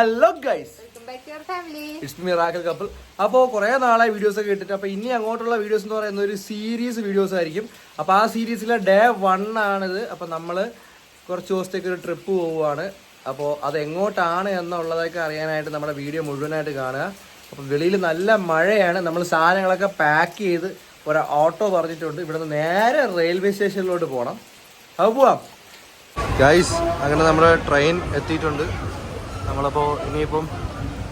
Hello guys welcome back to your family it's miracle couple അപ്പോൾ കുറേ നാളായി videos ഒക്കെ ഇട്ടിട്ട് അപ്പോൾ ഇനി അങ്ങോട്ടുള്ള വീഡിയോസ് എന്ന് പറയുന്ന ഒരു സീരീസ് വീഡിയോസ് ആയിരിക്കും. അപ്പോൾ ആ സീരീസിലെ ഡേ വൺ ആണിത്. അപ്പോൾ നമ്മൾ കുറച്ച് ദിവസത്തേക്ക് ഒരു ട്രിപ്പ് പോവുകയാണ്. അപ്പോൾ അത് എങ്ങോട്ടാണ് എന്നുള്ളതൊക്കെ അറിയാനായിട്ട് നമ്മുടെ വീഡിയോ മുഴുവനായിട്ട് കാണുക. അപ്പോൾ വെളിയിൽ നല്ല മഴയാണ്. നമ്മൾ സാധനങ്ങളൊക്കെ പാക്ക് ചെയ്ത് ഒരു ഓട്ടോ പറഞ്ഞിട്ടുണ്ട് ഇവിടുന്ന് നേരെ റെയിൽവേ സ്റ്റേഷനിലോട്ട് പോകണം അത് പോവാം. ഗൈസ് അങ്ങനെ നമ്മുടെ ട്രെയിൻ എത്തിയിട്ടുണ്ട്. നമ്മളപ്പോൾ ഇനിയിപ്പം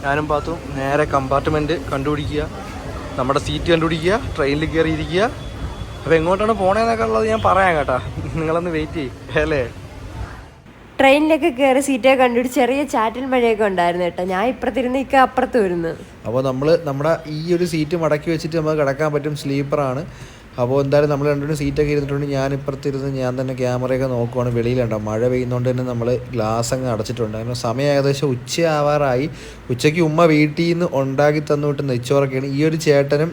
ഞാനും പാത്തും നേരെ കമ്പാർട്ട്മെന്റ് കണ്ടുപിടിക്കുക. നമ്മുടെ സീറ്റ് കണ്ടുപിടിക്കുക ട്രെയിനിൽ കയറിയിരിക്കുക അപ്പോൾ എങ്ങോട്ടാണ് പോണേന്നൊക്കെ ഉള്ളത് ഞാൻ പറയാം കേട്ടാ. നിങ്ങളൊന്ന് വെയിറ്റ് ചെയ്യേ അല്ലേ? ട്രെയിനിലൊക്കെ കയറി സീറ്റൊക്കെ കണ്ടുപിടിച്ച് ചെറിയ ചാറ്റൽ മഴയൊക്കെ ഉണ്ടായിരുന്നു കേട്ടോ. ഞാൻ ഇപ്പുറത്തിരുന്ന് ഇക്ക അപ്പുറത്ത് വരുന്നു അപ്പോൾ നമ്മൾ നമ്മുടെ ഈ ഒരു സീറ്റ് മടക്കി വെച്ചിട്ട് നമുക്ക് കിടക്കാൻ പറ്റും സ്ലീപ്പറാണ് അപ്പോൾ എന്തായാലും നമ്മൾ രണ്ടുപേരും സീറ്റൊക്കെ ഇരുന്നിട്ടുണ്ട്. ഞാൻ ഇപ്പുറത്തിരുന്ന് ഞാൻ തന്നെ ക്യാമറയൊക്കെ നോക്കുവാണ്. വെളിയിലുണ്ടാവും മഴ പെയ്യുന്നതുകൊണ്ട് തന്നെ നമ്മൾ ഗ്ലാസ് അങ്ങ് അടച്ചിട്ടുണ്ട്. അങ്ങനെ സമയം ഏകദേശം ഉച്ചയാവാറായി. ഉച്ചയ്ക്ക് ഉമ്മ വീട്ടിൽ നിന്ന് ഉണ്ടാക്കി തന്നു വിട്ട് നെച്ചോറൊക്കെയാണ് ഈ ഒരു ചേട്ടനും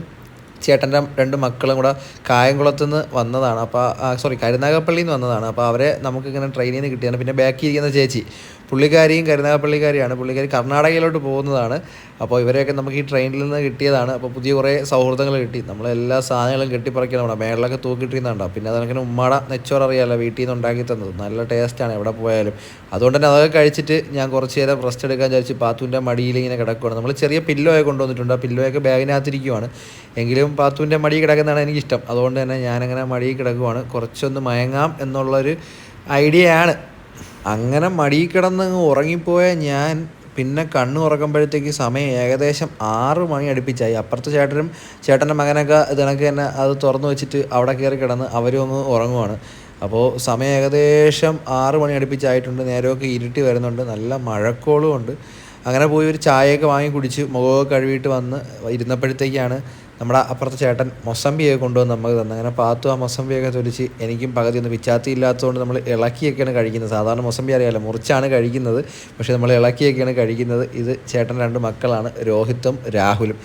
ചേട്ടന്റെ രണ്ട് മക്കളും കൂടെ കായംകുളത്ത് നിന്ന് വന്നതാണ്. അപ്പോൾ സോറി കരുനാഗപ്പള്ളിയിൽ നിന്ന് വന്നതാണ്. അപ്പോൾ അവരെ നമുക്ക് ഇങ്ങനെ ട്രെയിനിൽ നിന്ന് കിട്ടിയാണ് പിന്നെ ബാക്കി ഇരിക്കുന്ന ചേച്ചി പുള്ളിക്കാരിയും കരുനാഗപ്പള്ളിക്കാരിയാണ് പുള്ളിക്കാരി കർണാടകയിലോട്ട് പോകുന്നതാണ്. അപ്പോൾ ഇവരെയൊക്കെ നമുക്ക് ഈ ട്രെയിനിൽ നിന്ന് കിട്ടിയതാണ്. അപ്പോൾ പുതിയ കുറേ സൗഹൃദങ്ങൾ കിട്ടി. നമ്മൾ എല്ലാ സാധനങ്ങളും നമ്മുടെ മേളിലൊക്കെ തൂക്കിട്ടിരുന്നുണ്ടോ പിന്നെ അതങ്ങനെ ഉമ്മാട നെച്ചോറ് അറിയാമല്ലോ വീട്ടിൽ നിന്ന് ഉണ്ടാക്കി തന്നത്. നല്ല ടേസ്റ്റാണ് എവിടെ പോയാലും. അതുകൊണ്ട് തന്നെ അതൊക്കെ കഴിച്ചിട്ട് ഞാൻ കുറച്ച് നേരം റെസ്റ്റ് എടുക്കാൻ വിചാരിച്ച് പാത്തുവിന്റെ മടിയിൽ ഇങ്ങനെ കിടക്കുകയാണ് നമ്മൾ ചെറിയ പില്ലോയൊക്കെ കൊണ്ടുവന്നിട്ടുണ്ട്. ആ പില്ലോയൊക്കെ ബാഗിനകത്തിരിക്കുവാണ് എങ്കിലും പാത്തുവിന്റെ മടി കിടക്കുന്നതാണ് എനിക്കിഷ്ടം. അതുകൊണ്ട് തന്നെ ഞാനങ്ങനെ മടി കിടക്കുവാണ്. കുറച്ചൊന്ന് മയങ്ങാം എന്നുള്ളൊരു ഐഡിയയാണ്. അങ്ങനെ മടി കിടന്ന് ഉറങ്ങിപ്പോയ ഞാൻ പിന്നെ കണ്ണു ഉറക്കുമ്പോഴത്തേക്ക് സമയം ഏകദേശം ആറ് മണി അടുപ്പിച്ചായി. അപ്പുറത്തെ ചേട്ടനും ചേട്ടന്റെ മകനൊക്കെ ഇതിനൊക്കെ തന്നെ അത് തുറന്നു വെച്ചിട്ട് അവിടെ കയറി കിടന്ന് അവരും ഒന്ന് ഉറങ്ങുവാണ്. അപ്പോൾ സമയം ഏകദേശം ആറ് മണി അടുപ്പിച്ചായിട്ടുണ്ട്. നേരമൊക്കെ ഇരുട്ടി വരുന്നുണ്ട്. നല്ല മഴക്കോളും ഉണ്ട്. അങ്ങനെ പോയി ഒരു ചായയൊക്കെ വാങ്ങി കുടിച്ച് മുഖമൊക്കെ കഴുകിയിട്ട് വന്ന് ഇരുന്നപ്പോഴത്തേക്കാണ് നമ്മുടെ അപ്പുറത്തെ ചേട്ടൻ മൊസമ്പിയൊക്കെ കൊണ്ടുവന്ന് നമുക്ക് തന്നെ അങ്ങനെ പാത്തു ആ മൊസമ്പിയൊക്കെ തൊലിച്ച് എനിക്കും പകുതി ഒന്ന് പിച്ചാത്തി ഇല്ലാത്തതുകൊണ്ട് നമ്മൾ ഇളക്കിയൊക്കെയാണ് കഴിക്കുന്നത്. സാധാരണ മൊസമ്പി അറിയാമല്ലോ മുറിച്ചാണ് കഴിക്കുന്നത്. പക്ഷേ നമ്മൾ ഇളക്കിയൊക്കെയാണ് കഴിക്കുന്നത്. ഇത് ചേട്ടൻ രണ്ട് മക്കളാണ് രോഹിത്തും രാഹുലും.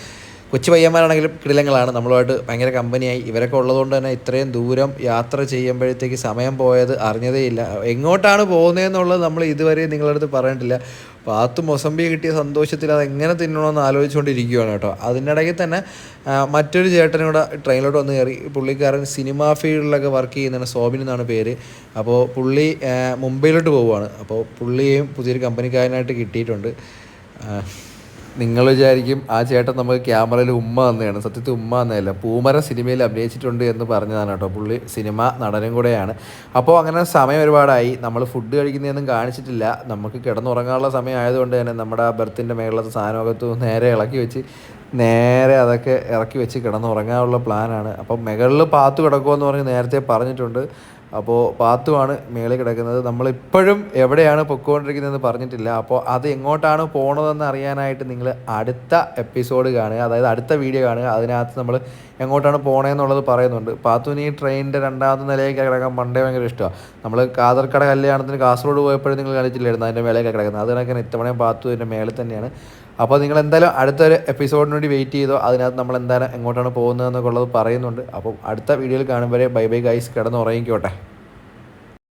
കൊച്ചു പയ്യന്മാരാണെങ്കിലും കിടിലങ്ങളാണ്. നമ്മളുമായിട്ട് ഭയങ്കര കമ്പനിയായി. ഇവരൊക്കെ ഉള്ളതുകൊണ്ട് തന്നെ ഇത്രയും ദൂരം യാത്ര ചെയ്യുമ്പോഴത്തേക്ക് സമയം പോയത് അറിഞ്ഞതേയില്ല എങ്ങോട്ടാണ് പോകുന്നതെന്നുള്ളത് നമ്മൾ ഇതുവരെ നിങ്ങളടുത്ത് പറഞ്ഞിട്ടില്ല പാത്ത് മൊസമ്പി കിട്ടിയ സന്തോഷത്തിൽ അത് എങ്ങനെ തിന്നണമെന്ന് ആലോചിച്ചുകൊണ്ടിരിക്കുകയാണ് കേട്ടോ. അതിനിടയ്ക്ക് തന്നെ മറ്റൊരു ചേട്ടനും ട്രെയിനിലോട്ട് വന്ന് കയറി. പുള്ളിക്കാരൻ സിനിമാ ഫീൽഡിലൊക്കെ വർക്ക് ചെയ്യുന്നതാണ്. സോബിൻ എന്നാണ് പേര്. അപ്പോൾ പുള്ളി മുംബൈയിലോട്ട് പോവുകയാണ്. അപ്പോൾ പുള്ളിയെയും പുതിയൊരു കമ്പനിക്കാരനായിട്ട് കിട്ടിയിട്ടുണ്ട്. നിങ്ങൾ വിചാരിക്കും ആ ചേട്ടൻ നമുക്ക് ക്യാമറയിൽ ഉമ്മ തന്നെയാണ്. സത്യത്തിൽ ഉമ്മ തന്നെയല്ല. പൂമര സിനിമയിൽ അഭിനയിച്ചിട്ടുണ്ട് എന്ന് പറഞ്ഞതാണ് കേട്ടോ. പുള്ളി സിനിമ നടനും കൂടെയാണ്. അപ്പോൾ അങ്ങനെ സമയം ഒരുപാടായി. നമ്മൾ ഫുഡ് കഴിക്കുന്നതൊന്നും കാണിച്ചിട്ടില്ല. നമുക്ക് കിടന്നുറങ്ങാനുള്ള സമയം ആയതുകൊണ്ട് തന്നെ നമ്മുടെ ആ ബർത്തിന്റെ മേളിലത്തെ സാധനമൊക്കെ നേരെ ഇളക്കി വെച്ച് നേരെ അതൊക്കെ ഇറക്കി വെച്ച് കിടന്നുറങ്ങാനുള്ള പ്ലാനാണ് അപ്പോൾ മുകളിൽ പാത്തു കിടക്കുമെന്ന് പറഞ്ഞ് നേരത്തെ പറഞ്ഞിട്ടുണ്ട്. അപ്പോൾ പാത്തുമാണ് മേളിൽ കിടക്കുന്നത്. നമ്മളിപ്പോഴും എവിടെയാണ് പൊക്കോണ്ടിരിക്കുന്നതെന്ന് പറഞ്ഞിട്ടില്ല. അപ്പോൾ അത് എങ്ങോട്ടാണ് പോണതെന്ന് അറിയാനായിട്ട് നിങ്ങൾ അടുത്ത എപ്പിസോഡ് കാണുക. അതായത് അടുത്ത വീഡിയോ കാണുക. അതിനകത്ത് നമ്മൾ എങ്ങോട്ടാണ് പോണേന്നുള്ളത് പറയുന്നുണ്ട്. പാത്തുവിന് ഈ ട്രെയിനിന്റെ രണ്ടാമത്തെ നിലയൊക്കെ കിടക്കാൻ പണ്ടേ ഭയങ്കര ഇഷ്ടമാണ്. നമ്മൾ കാതർക്കട കല്യാണത്തിന് കാസർഗോഡ് പോയപ്പോഴും നിങ്ങൾ കളിച്ചില്ലായിരുന്നു അതിന്റെ മേലെയൊക്കെ കിടക്കുന്നത്. അത് കണക്കിന് ഇത്തവണയും പാത്തു ഇതിന്റെ മേളിൽ തന്നെയാണ്. അപ്പോൾ നിങ്ങൾ എന്തായാലും അടുത്തൊരു എപ്പിസോഡിന് വേണ്ടി വെയിറ്റ് ചെയ്തോ? അതിനകത്ത് നമ്മൾ എന്തായാലും എങ്ങോട്ടാണ് പോകുന്നത് എന്നൊക്കെ ഉള്ളത് പറയുന്നുണ്ട്. അപ്പം അടുത്ത വീഡിയോയിൽ കാണുമ്പോൾ ബൈ ബൈ ഗൈസ് കിടന്ന് ഉറങ്ങിക്കോട്ടെ